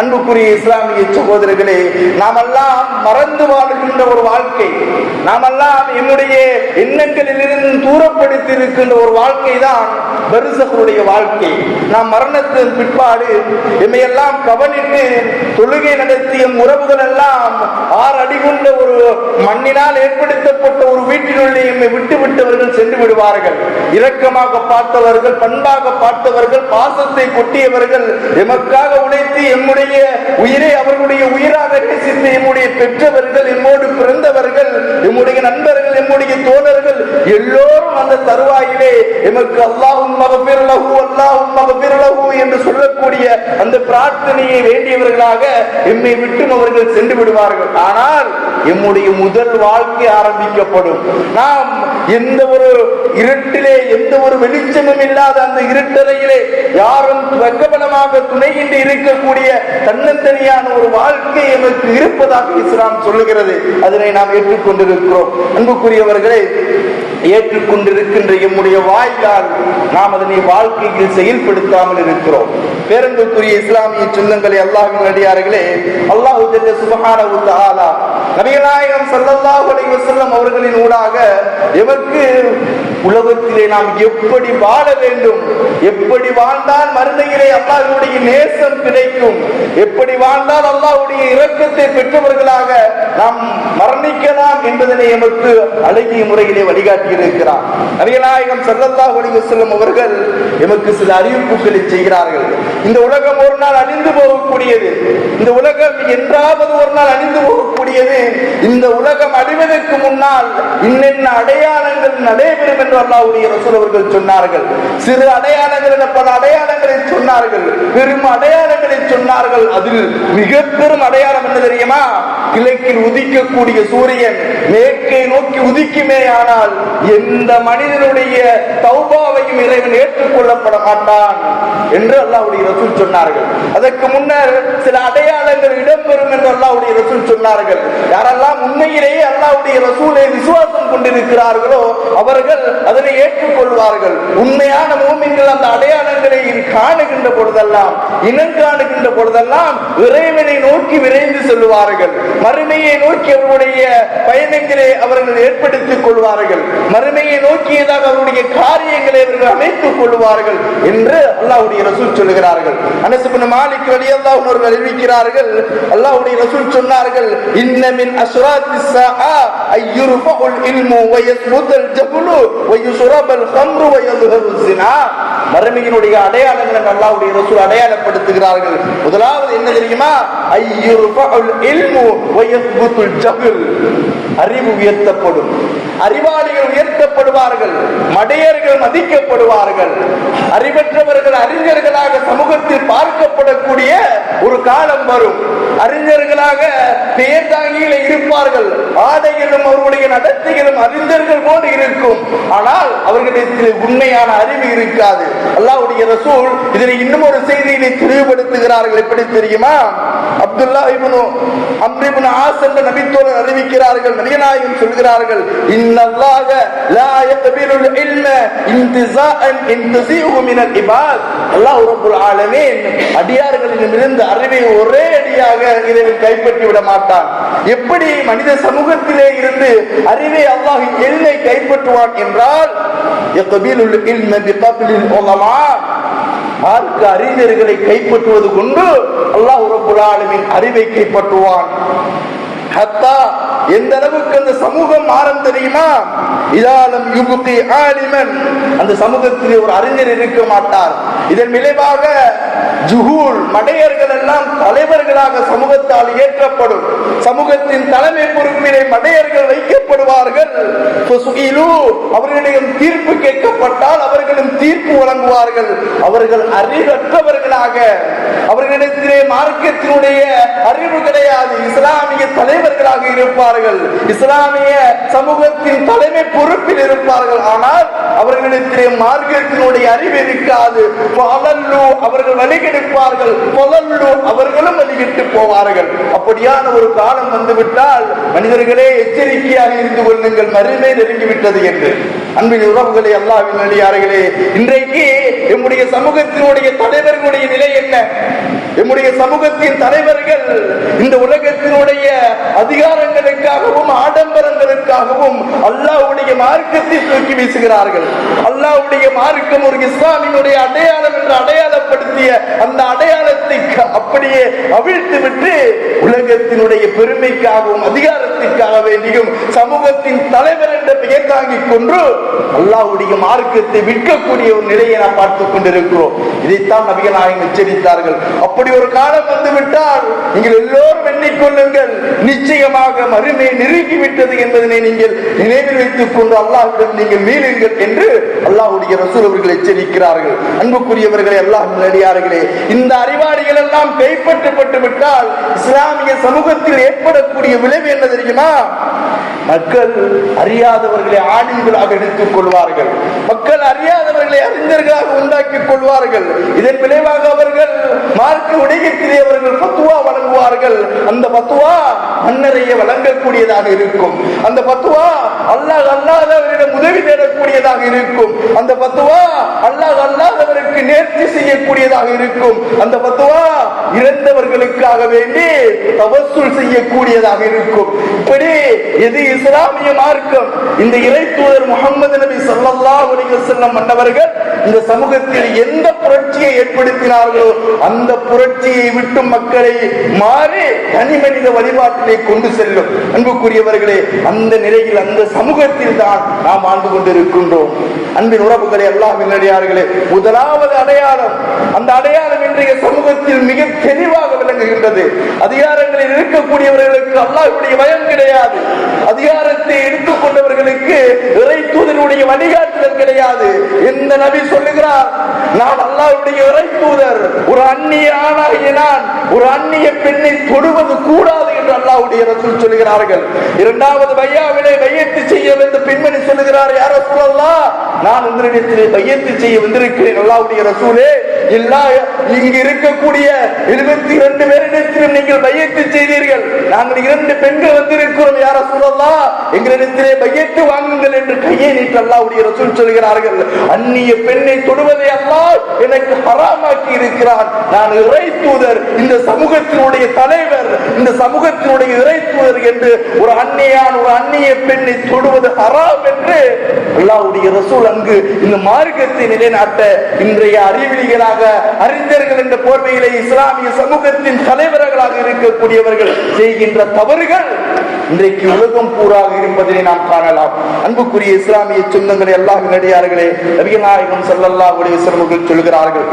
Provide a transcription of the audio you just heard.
அன்புக்குரிய இஸ்லாமிய சகோதரர்களே நாமெல்லாம் மறந்து வாழுகின்ற ஒரு வாழ்க்கை. நாமெல்லாம் என்னுடைய எண்ணங்களிலிருந்து தூரப்படுத்தி இருக்கின்ற ஒரு வாழ்க்கை தான் பெருசகருடைய வாழ்க்கை. நாம் மரணத்தின் பிற்பாடு எம்மையெல்லாம் கவனித்து தொழுகை நடத்திய உறவுகள் எல்லாம் ஆறு அடி கொண்ட ஒரு மண்ணினால் ஏற்படுத்தப்பட்ட ஒரு வீட்டினுள்ளே எம்மை விட்டு விட்டவர்கள் சென்று விடுவார்கள். இரக்கமாக பார்த்தவர்கள் பண்பாக பார்த்தவர்கள் பாசத்தை கொட்டியவர்கள் எமக்காக உழைத்து உயிரை அவர்களுடைய உயிராக நேசித்து என்னுடைய பெற்றவர்கள் என்னோடு பிறந்தவர்கள் என்னுடைய நண்பர்கள் எல்லோரும் அந்த தருவாயிலே எமக்கு அல்லாஹும் மகபிரலகு அல்லாஹும் மகபிரலகு என்று சொல்லக்கூடிய அந்த பிரார்த்தனையை வேண்டியவர்களாக எம்மை விட்டும் அவர்கள் சென்று விடுவார்கள். ஆனால் எம்முடைய முதல் வாழ்க்கை ஆரம்பிக்கப்படும். நாம் எந்த ஒரு இருட்டிலே எந்த ஒரு வெளிச்சமும் இல்லாத அந்த இருட்டறையிலே யாரும் வெங்கபலமாக துணையின்றி இருக்கக்கூடிய தன்னந்தனியான ஒரு வாழ்க்கை எமக்கு இருப்பதாக இஸ்லாம் சொல்லுகிறது. அதனை நாம் ஏற்றுக்கொண்டிருக்கிறோம். அன்புக்குரியவர்களே ஏற்றுக்கொண்டிருக்கின்ற எம்முடைய வாய்க்கால் நாம் அதனை வாழ்க்கையில் செயல்படுத்தாமல் இருக்கிறோம். பேரன்புக்குரிய இஸ்லாமிய சொந்தங்களை அல்லாஹின் அடியார்களே அல்லாஹு சுபகான நபிகநாயகம் தஆலா நபிகளாயகம் அலைஹி வஸல்லம் அவர்களின் ஊடாக எவருக்கு உலகத்திலே நாம் எப்படி வாழ வேண்டும்? எப்படி வாழ்ந்தால் மருந்தையிலே அல்லாஹ்வுடைய நேசம் கிடைக்கும்? எப்படி வாழ்ந்தால் அல்லாஹ்வுடைய இரக்கத்தை பெற்றவர்களாக நாம் மரணிக்கலாம் என்பதனை எமக்கு அழகிய முறையிலே வழிகாட்டி இருக்கிறார் நபிகளாயகம் ஸல்லல்லாஹு அலைஹி வஸல்லம் அவர்கள் எமக்கு சில அறிவிப்புகளை செய்கிறார்கள். இந்த உலகம் ஒரு நாள் அழிந்து போகக்கூடியது. இந்த உலகம் என்றாவது ஒரு நாள் அழிந்து போகக்கூடியது இந்த உலகம் அடிவதற்கு முன்னால் இன்னென்ன அடையாளங்கள் நடைபெறும் என்று அல்லாவுடைய ரசூல் அவர்கள் சொன்னார்கள். சிறு அடையாளங்கள் பல அடையாளங்களை சொன்னார்கள். பெரும் அடையாளங்களை சொன்னார்கள். அதில் மிக பெரும் அடையாளம் என்ன தெரியுமா? கிழக்கில் உதிக்கக்கூடிய சூரியன் மேற்கை நோக்கி உதிக்குமே ஆனால் எந்த மனிதனுடைய தௌபாவையும் இறைவன் ஏற்றுக்கொள்ளப்பட மாட்டான் என்று அல்லாவுடைய ரசூல் சொன்னார்கள். அதற்கு முன்னர் சில அடையாளங்கள் இடம்பெறும் என்று அல்லாவுடைய ரசூல் சொன்னார்கள். யாரெல்லாம் உண்மையிலேயே அல்லாவுடைய ரசூலை விசுவாசம் கொண்டிருக்கிறார்களோ அவர்கள் அதனை ஏற்றுக்கொள்வார்கள். உண்மையான மூமின்கள் அந்த அடையாளங்களை காணுகின்ற பொழுதெல்லாம் இனம் காணுகின்ற பொழுதெல்லாம் இறைவனை நோக்கி விரைந்து செல்வார்கள் மறுமையை நோக்கி அவருடைய பயணங்களை அவர்கள் ஏற்படுத்திக் கொள்வார்கள். மறுமையை நோக்கியதாக அவருடைய காரியங்களை அவர்கள் அமைத்துக் கொள்வார்கள் என்று அல்லாவுடைய ரசூல் சொல்லுகிறார்கள். அனசுபின் மாலிக் வழியல்லா உணர்வு அறிவிக்கிறார்கள். அல்லாவுடைய ரசூல் சொன்னார்கள் இன்னமின் அசுராத்தி சாஹா ஐயுருபகுல் இல்மு வயஸ்முதல் ஜபுலு வயுசுரபல் ஹம்ரு வயதுஹரு ஜினா மருமையினுடைய அடையாளங்களை நல்லாவுடைய ரசூல் அடையாளப்படுத்துகிறார்கள். முதலாவது என்ன தெரியுமா? அறிவு உயர்த்தப்படும். அறிவாளிகள் உயர்த்தப்படுவார்கள். மடையர்கள் மதிக்கப்படுவார்கள். அறிவற்றவர்கள் அறிஞர்களாக சமூகத்தில் பார்க்கப்படக்கூடிய ஒரு காலம் வரும். அறிஞர்களாக பெயர் தாங்கியில இருப்பார்கள். ஆடைகளும் அவர்களுடைய நடத்தைகளும் அறிஞர்கள் போன்று இருக்கும். ஆனால் அவர்களிடத்தில் உண்மையான அறிவு இருக்காது. அல்லாவுடைய ரசூல் இதனை இன்னும் ஒரு செய்தியினை தெளிவுபடுத்துகிறார்கள். எப்படி தெரியுமா? அப்துல்லா இவனு அம்ர் இப்னு ஆஸ் என்ற நபித்தோழர் அறிவிக்கிறார்கள் நபிகளாயும் சொல்கிறார்கள் இன்னல்லாஹ லா யக்பிலுல் இல்ம இன்திசாஅன் இன்தசிஹு மினல் இபாத். அல்லாஹ் ரப்பல் ஆலமீன் அடியார்களிடமிருந்து அறிவை ஒரே அடியாக இறைவன் கைப்பற்றி விட மாட்டான். எப்படி மனித சமூகத்திலே இருந்து அறிவை அல்லாஹ் எல்லை கைப்பற்றுவான் என்றால் யக்பிலுல் இல்ம பிகப்லில் உலமா. மார்க்க அறிஞர்களை கைப்பற்றுவது கொண்டு அல்லாஹ் ரப்பல் அறிவை கைப்பற்றுவான். ஹத்தா எந்த அளவுக்கு அந்த சமூகம் மாறும் தெரியுமா? இதாலும் யுபுகி ஆலிமன். அந்த சமூகத்தில் ஒரு அறிஞர் இருக்க மாட்டார். இதன் விளைவாக ஜுஹூல் மடையர்கள் எல்லாம் தலைவர்களாக சமூகத்தால் ஏற்றப்படும். சமூகத்தின் தலைமை பொறுப்பினை மடையர்கள் வைக்கப்படுவார்கள். அவர்களிடம் தீர்ப்பு கேட்கப்பட்டால் அவர்களும் தீர்ப்பு வழங்குவார்கள். அவர்கள் அறிவற்றவர்களாக அவர்களிடத்திலே மார்க்கத்தினுடைய அறிவு கிடையாது. இஸ்லாமிய தலைவர்களாக இருப்பார்கள். இஸ்லாமிய சமூகத்தின் தலைமை பொறுப்பில் இருப்பார்கள். ஆனால் அவர்களிடத்திலே மார்க்கத்தினுடைய அறிவு இருக்காது. அவர்கள் வழிகெடுப்பார்கள். அவர்களும் வழிகிட்டு போவார்கள். அப்படியான ஒரு காலம் வந்துவிட்டால் மனிதர்களே எச்சரிக்கையாக இருந்து கொள்ளுங்கள். மருமே நெருங்கிவிட்டது என்று. அன்பின் உறவுகளை அல்லாவின் அடியார்களே இன்றைக்கு எம்முடைய சமூகத்தினுடைய தலைவர்களுடைய நிலை என்ன? எம்முடைய சமூகத்தின் தலைவர்கள் இந்த உலகத்தினுடைய அதிகாரங்களுக்காகவும் ஆடம்பரங்களுக்காகவும் அல்லாஹ்வுடைய மார்க்கத்தை தூக்கி வீசுகிறார்கள். அல்லாஹ்வுடைய மார்க்கம் ஒரு இஸ்லாமினுடைய அடையாளம் என்று அடையாளப்படுத்திய அந்த அடையாளத்தை க- அப்படியே அவிழ்த்து விட்டு உலகத்தினுடைய பெருமைக்காகவும் அதிகாரத்திற்காக வேண்டியும் சமூகத்தின் தலைவர் என்ற பெயர் தாங்கிக் கொண்டு அல்லாவுடைய மார்க்கத்தை விற்கக்கூடிய ஒரு நிலையை நாம் பார்த்துக் கொண்டிருக்கிறோம். இதைத்தான் நபிகள் எச்சரித்தார்கள். அப்படி ஒரு காலம் வந்து விட்டால் நீங்கள் எல்லோரும் எண்ணிக்கொள்ளுங்கள். நிச்சயமாக மறுமை நெருங்கிவிட்டது என்பதனை நீங்கள் நினைவில் வைத்துக் கொண்டு அல்லாஹ்விடம் நீங்கள் மீளுங்கள் என்று அல்லாஹ்வுடைய ரசூல் அவர்கள் எச்சரிக்கிறார்கள். அன்புக்குரியவர்களே அல்லாஹ் நடிகார்களே இந்த அறிவாளிகள் எல்லாம் கைப்பற்றப்பட்டு விட்டால் இஸ்லாமிய சமூகத்தில் ஏற்படக்கூடிய விளைவு என்ன தெரியுமா? மக்கள் அறியாதவர்களை ஆணின்களாக எடுத்துக் கொள்வார்கள். மக்கள் அறியாதவர்களை அறிஞர்களாக உண்டாக்கிக் கொள்வார்கள். இதன் விளைவாக அவர்கள் மார்க்க உடையத்திலே அவர்கள் பத்துவா வழங்குவார்கள். அந்த பத்துவா மன்னரையே வழங்கக்கூடியதாக இருக்கும். அந்த பத்துவா அல்லாஹ் அல்லாதவரிடம் உதவி தேடக்கூடியதாக இருக்கும். அந்த பத்துவா அல்லாஹ் அல்லாதவருக்கு நேர்த்தி செய்யக்கூடியதாக இருக்கும். அந்த பத்துவா இறந்தவர்களுக்காக வேண்டி தவசூல் செய்யக்கூடியதாக இருக்கும். இப்படி எது இஸ்லாமிய மார்க்கம்? இந்த இறை தூதர் முகமது நபி சல்லா செல்லம் மன்னவர்கள் இந்த சமூகத்தில் எந்த புரட்சியை ஏற்படுத்தினார்களோ அந்த புரட்சியை விட்டு மக்களை மாறி தனி மனித வழிபாட்டிலே கொண்டு செல்லும். அன்புக்குரியவர்களே அந்த நிலையில் அந்த சமூகத்தில் தான் நாம் ஆண்டு கொண்டிருக்கின்றோம். அன்பின் உறவுகளை எல்லாம் நல்லடியார்களே முதலாவது அடையாளம் அந்த அடையாளம் இன்றைய சமூகத்தில் மிக தெளிவாக விளங்குகின்றது. அதிகாரங்களில் இருக்கக்கூடியவர்களுக்கு அல்லாஹுடைய பயம் கிடையாது. அதிகாரத்தை எடுத்துக் கொண்டவர்களுக்கு இறை தூதருடைய வழிகாட்டுதல் கிடையாது இந்த நபி சொல்லுகிறார். நான் அல்லாஹுடைய இறை தூதர். ஒரு அந்நிய ஆணாகிய நான் ஒரு அந்நிய பெண்ணை தொடுவது கூடாது என்று அல்லாஹ்வுடைய ரசூல் சொல்கிறார்கள் இரண்டாவது பையாவிலே பையத்து செய்ய வந்து பின்மணி சொல்லுகிறார் யார சொல்லலாம் நான் உங்களிடத்திலே பையத்து செய்ய வந்திருக்கிறேன் அல்லாவுடைய ரசூலே. எல்லா இங்கு இருக்கக்கூடிய இருபத்தி இரண்டு பேரிடத்திலும் நீங்கள் பையத்து செய்தீர்கள். நாங்கள் இரண்டு பெண்கள் வந்திருக்கிறோம் யார சொல்லலாம் எங்களிடத்திலே பையத்து வாங்குங்கள் என்று கையை நீட்டு அல்லாவுடைய ரசூல் சொல்கிறார்கள் அந்நிய பெண்ணை தொடுவதை அல்லா எனக்கு ஹராமாக்கி இருக்கிறான். நான் இறை தூதர். இந்த சமூகத்தினுடைய தலைவர் இந்த சமூகத்தினுடைய இறை தூதர் என்று ஒரு அன்னையான் ஒரு அந்நிய பெண்ணை தொடுவது ஹராம் என்று அல்லாவுடைய ரசூல் அங்கு இந்த மார்க்கத்தை நிலைநாட்ட இன்றைய அறிவிலிகளாக அறிஞர்கள் என்ற போர்வையிலே இஸ்லாமிய சமூகத்தின் தலைவர்களாக இருக்கக்கூடியவர்கள் செய்கின்ற தவறுகள் இன்றைக்கு உலகம் பூராக இருப்பதனை நாம் காணலாம். அன்புக்குரிய இஸ்லாமிய சொந்தங்களை எல்லாம் நடிகார்களே நபிகள் நாயகம் ஸல்லல்லாஹு அலைஹி சொல்கிறார்கள்